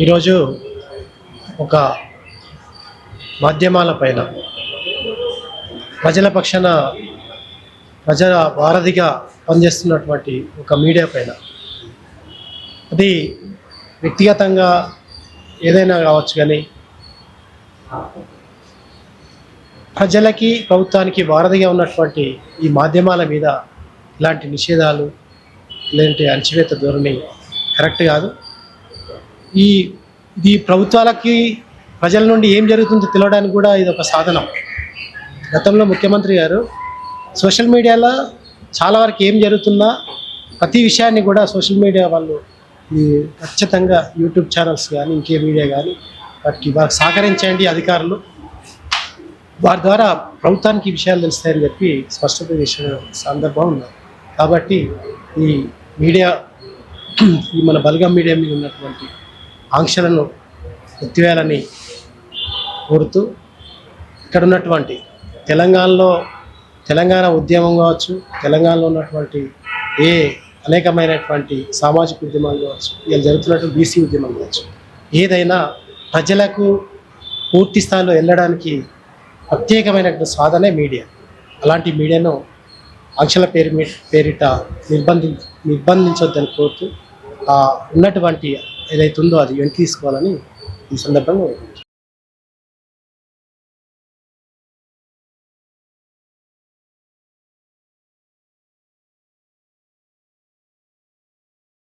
ఈరోజు ఒక మాధ్యమాల పైన ప్రజల పక్షాన ప్రజల వారధిగా పనిచేస్తున్నటువంటి ఒక మీడియా పైన అది వ్యక్తిగతంగా ఏదైనా కావచ్చు కానీ ప్రజలకి ప్రభుత్వానికి వారధిగా ఉన్నటువంటి ఈ మాధ్యమాల మీద ఇలాంటి నిషేధాలు ఇలాంటి అణచివేత ధోరణి కరెక్ట్ కాదు. ఈ ఇది ప్రభుత్వాలకి ప్రజల నుండి ఏం జరుగుతుందో తెలియడానికి కూడా ఇది ఒక సాధనం. గతంలో ముఖ్యమంత్రి గారు సోషల్ మీడియాలో చాలా వరకు ఏం జరుగుతున్నా ప్రతి విషయాన్ని కూడా సోషల్ మీడియా వాళ్ళు ఈ ఖచ్చితంగా యూట్యూబ్ ఛానల్స్ కానీ ఇంకే మీడియా కానీ వాటికి వారికి సహకరించండి అధికారులు. వారి ద్వారా ప్రభుత్వానికి విషయాలు తెలుస్తాయని చెప్పి స్పష్టత చేసిన సందర్భం ఉంది. కాబట్టి ఈ మీడియా ఈ మన బలగం మీడియా మీద ఉన్నటువంటి ఆంక్షలను ఎత్తివేయాలని కోరుతూ ఇక్కడ ఉన్నటువంటి తెలంగాణలో తెలంగాణ ఉద్యమం కావచ్చు తెలంగాణలో ఉన్నటువంటి ఏ అనేకమైనటువంటి సామాజిక ఉద్యమాలు కావచ్చు ఇలా జరుగుతున్నటువంటి బీసీ ఉద్యమం కావచ్చు ఏదైనా ప్రజలకు పూర్తి స్థాయిలో వెళ్ళడానికి ప్రత్యేకమైనటువంటి సాధనే మీడియా. అలాంటి మీడియాను ఆంక్షల పేరు మీ- పేరిట నిర్బంధి నిర్బంధించొద్దని కోరుతూ ఉన్నటువంటి ఏదైతే ఉందో అది వెంట తీసుకోవాలని ఈ సందర్భంగా